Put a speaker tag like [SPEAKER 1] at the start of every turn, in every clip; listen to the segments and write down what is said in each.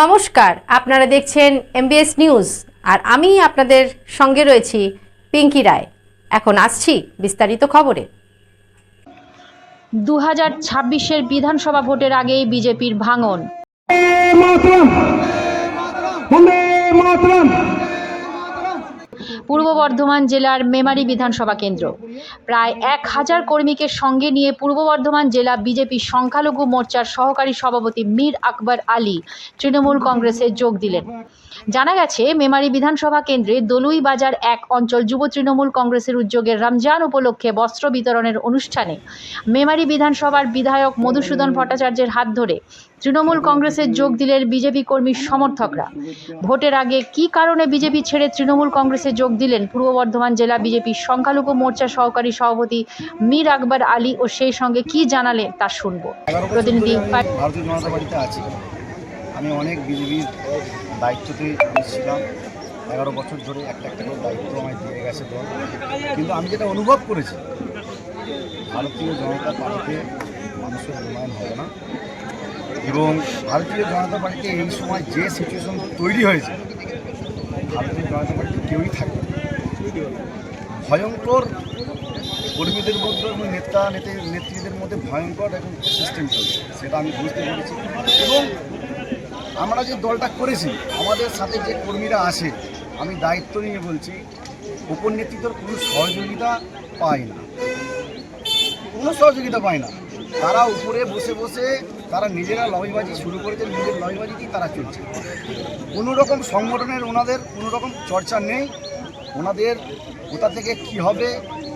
[SPEAKER 1] নমস্কার আপনারা দেখছেন এমবিএস নিউজ আর আমি আপনাদের সঙ্গে রয়েছি পিঙ্কি রায়। এখন আসছি বিস্তারিত খবরে।
[SPEAKER 2] দু হাজার ছাব্বিশের বিধানসভা ভোটের আগেই বিজেপির ভাঙন।
[SPEAKER 3] মাতরম! বন্দে মাতরম!
[SPEAKER 2] পূর্ব বর্ধমান জেলার মেমারি বিধানসভা কেন্দ্র। প্রায় এক হাজার কর্মীকে সঙ্গে নিয়ে পূর্ব বর্ধমান জেলা বিজেপি সংখ্যালঘু মোর্চার সহকারী সভাপতি মীর আকবর আলী তৃণমূল কংগ্রেসে যোগ দিলেন। জানা গেছে, মেমারি বিধানসভা কেন্দ্রে দলুই বাজার এক অঞ্চল যুব তৃণমূল কংগ্রেসের উদ্যোগে রমজান উপলক্ষে বস্ত্র বিতরণের অনুষ্ঠানে মেমারি বিধানসভার বিধায়ক মধুসূদন ভট্টাচার্যের হাত ধরে তৃণমূল কংগ্রেসের যোগ দিলেন বিজেপি কর্মীর সমর্থকরা। ভোটের আগে কী কারণে বিজেপি ছেড়ে তৃণমূল কংগ্রেসে যোগ দিলেন পূর্ব বর্ধমান জেলা বিজেপির সংখ্যালঘু মোর্চা সহকারী সভাপতি মীর আকবর আলী ও সেই সঙ্গে কি জানালেন তা শুনব। প্রতিনিধি
[SPEAKER 4] ভারতীয় জনতা পার্টিতে আছি। আমি অনেক বিজেপির দায়িত্বতে ছিলাম। এগারো বছর ধরে একটা একটা করে দায়িত্ব আমায় দিয়ে গেছে দল। কিন্তু আমি যেটা অনুভব করেছি, ভারতীয় জনতা পার্টিতে মানুষের উন্নয়ন হবে না। এবং ভারতীয় জনতা পার্টিতে এই সময় যে সিচুয়েশন তৈরি হয়েছে, ভারতীয় জনতা পার্টিতে কেউই থাকবে। ভয়ঙ্কর কর্মীদের মধ্যে এবং নেতা নেতা, নেত্রীদের মধ্যে ভয়ঙ্কর এখন সিস্টেম চলছে, সেটা আমি বুঝতে পেরেছি। এবং আমরা যে দলটা করেছি, আমাদের সাথে যে কর্মীরা আসে আমি দায়িত্ব নিয়ে বলছি উপর কোনো সহযোগিতা পায় না। কোনো সহযোগিতা পায় না। তারা উপরে বসে বসে তারা নিজেরা লবিবাজি শুরু করেছে, নিজের লবিবাজি দিয়ে তারা চলছে। কোনো রকম সংগঠনের ওনাদের কোনো রকম চর্চা নেই ওনাদের কোথা থেকে কি হবে,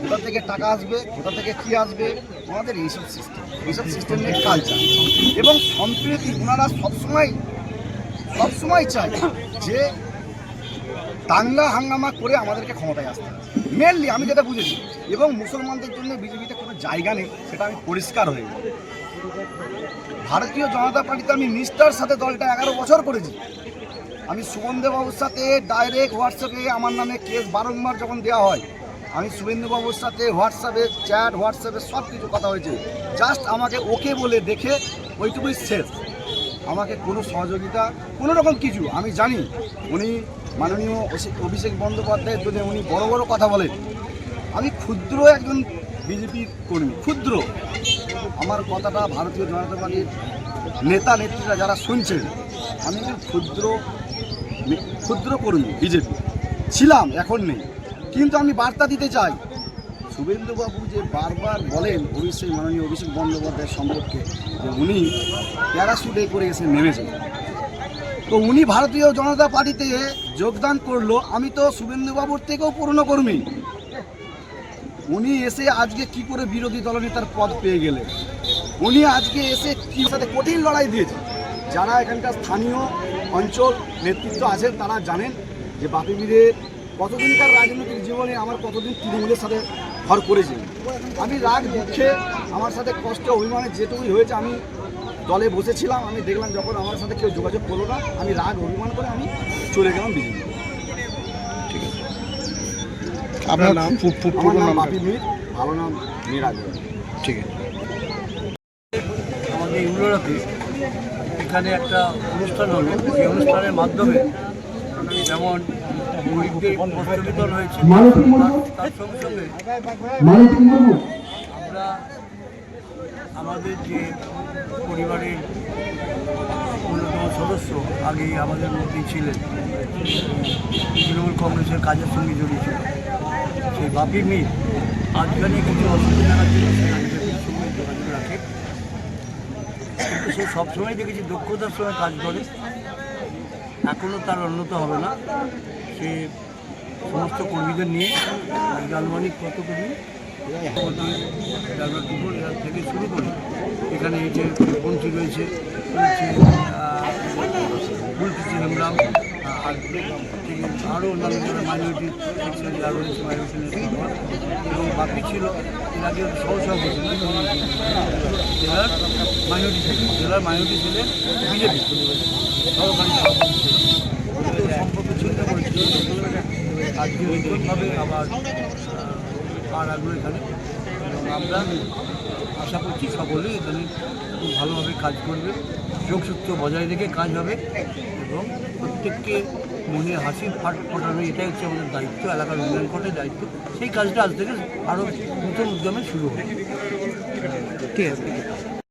[SPEAKER 4] কোথা থেকে টাকা আসবে, কোথা থেকে কি আসবে, ওনাদের এইসব সিস্টেম এইসব সিস্টেম নিয়ে কালচার এবং সম্প্রীতি ওনারা সবসময় সবসময় চায় যে দাঙ্গা হাঙ্গামা করে আমাদেরকে ক্ষমতায় আসতে মেনলি আমি যেটা বুঝেছি, এবং মুসলমানদের জন্য বিজেপিতে কোনো জায়গা নেই, সেটা আমি পরিষ্কার হয়ে গেল। ভারতীয় জনতা পার্টিতে আমি নিষ্ঠার সাথে দলটা এগারো বছর করেছি। আমি সুগন্ধবাবুর সাথে ডাইরেক্ট হোয়াটসঅ্যাপে আমার নামে কেস বারংবার যখন দেওয়া হয়, আমি শুভেন্দুবাবুর সাথে হোয়াটসঅ্যাপে চ্যাট হোয়াটসঅ্যাপে সব কিছু কথা হয়েছে। জাস্ট আমাকে ওকে বলে দেখে ওইটুকুই শেষ আমাকে কোনো সহযোগিতা, কোনো রকম কিছু, আমি জানি। উনি মাননীয় অভিষেক বন্দ্যোপাধ্যায়ের জন্য উনি বড় বড় কথা বলেন। আমি ক্ষুদ্র একজন বিজেপি কর্মী, ক্ষুদ্র। আমার কথাটা ভারতীয় জনতা পার্টির নেতা, নেত্রীরা যারা শুনছেন আমি ক্ষুদ্র ক্ষুদ্র কর্মী বিজেপি। ছিলাম, এখন নেই। কিন্তু আমি বার্তা দিতে চাই। শুভেন্দুবাবু যে বারবার বলেন, অভিষেক, মাননীয় অভিষেক বন্দ্যোপাধ্যায়ের সম্পর্কে, যে উনি প্যারাশুটে করে এসে নেমেছেন। তো উনি ভারতীয় জনতা পার্টিতে যোগদান করল, আমি তো শুভেন্দুবাবুর থেকেও পুরনো কর্মী। উনি এসে আজকে কি করে বিরোধী দলনেতার পদ পেয়ে গেলেন? উনি আজকে এসে কি সাথে কঠিন লড়াই দিয়েছে যারা এখানকার স্থানীয় অঞ্চল নেতৃত্ব আছেন তারা জানেন যে বাপি বীরের কতদিনকার রাজনৈতিক জীবনে আমার কতদিন তৃণমূলের সাথে ভর করেছে। আমি রাগ দুঃখে আমার সাথে কষ্ট অভিমানে যেটুকুই হয়েছে আমি দলে বসেছিলাম আমি দেখলাম যখন আমার সাথে কেউ যোগাযোগ করল না আমি রাগ অভিমান করে আমি চলে গেলাম বিজেপি।
[SPEAKER 5] আপনার নাম
[SPEAKER 4] আমার নাম বাপি মীর ভালো নাম মীর আগরওয়াল
[SPEAKER 5] ঠিক আছে।
[SPEAKER 6] আমাদের ইউরোপে এখানে একটা অনুষ্ঠান হলো। এই অনুষ্ঠানের মাধ্যমে যেমন গরিবদের বস্ত্র বিতরণ হয়েছে তার- সঙ্গে সঙ্গে আমরা আমাদের যে পরিবারের অন্যতম সদস্য আগে আমাদের মধ্যেই ছিলেন তৃণমূল কংগ্রেসের কাজের সঙ্গে জড়িত। সেই বাপি মির আজকালে কিছু অসুবিধার জন্য সে বিজেপির সঙ্গে যোগাযোগ রাখে কিন্তু সে সবসময় দেখেছি দক্ষতার সঙ্গে কাজ করে। এখনও তার উন্নত হবে না। সে সমস্ত কর্মীদের নিয়ে জালমানি কত কর্মী থেকে শুরু করে। এখানে এই যে মন্ত্রী রয়েছে হেমরাম আর আরও অন্যান্য মাইনরিটি এবং বাকি ছিল এর আগে সহসভাপতি জেলার মাইনরিটি ছিলেন জেলার মাইনরিটি ছিলেন বিজেপি সম্পর্ক চিন্তা করেছিল। আজকে আবার পা রাখল এখানে আমরা আশা করছি সকলেই এখানে খুব ভালোভাবে কাজ করবে। যোগসূত্র বজায় রেখে কাজ হবে এবং প্রত্যেককে মনে হাসি ফাট ফোটানো এটাই হচ্ছে আমাদের দায়িত্ব, এলাকার উন্নয়ন করতে দায়িত্ব। সেই কাজটা আজ থেকে আরও নতুন উদ্যমে শুরু হবে।
[SPEAKER 5] ঠিক আছে।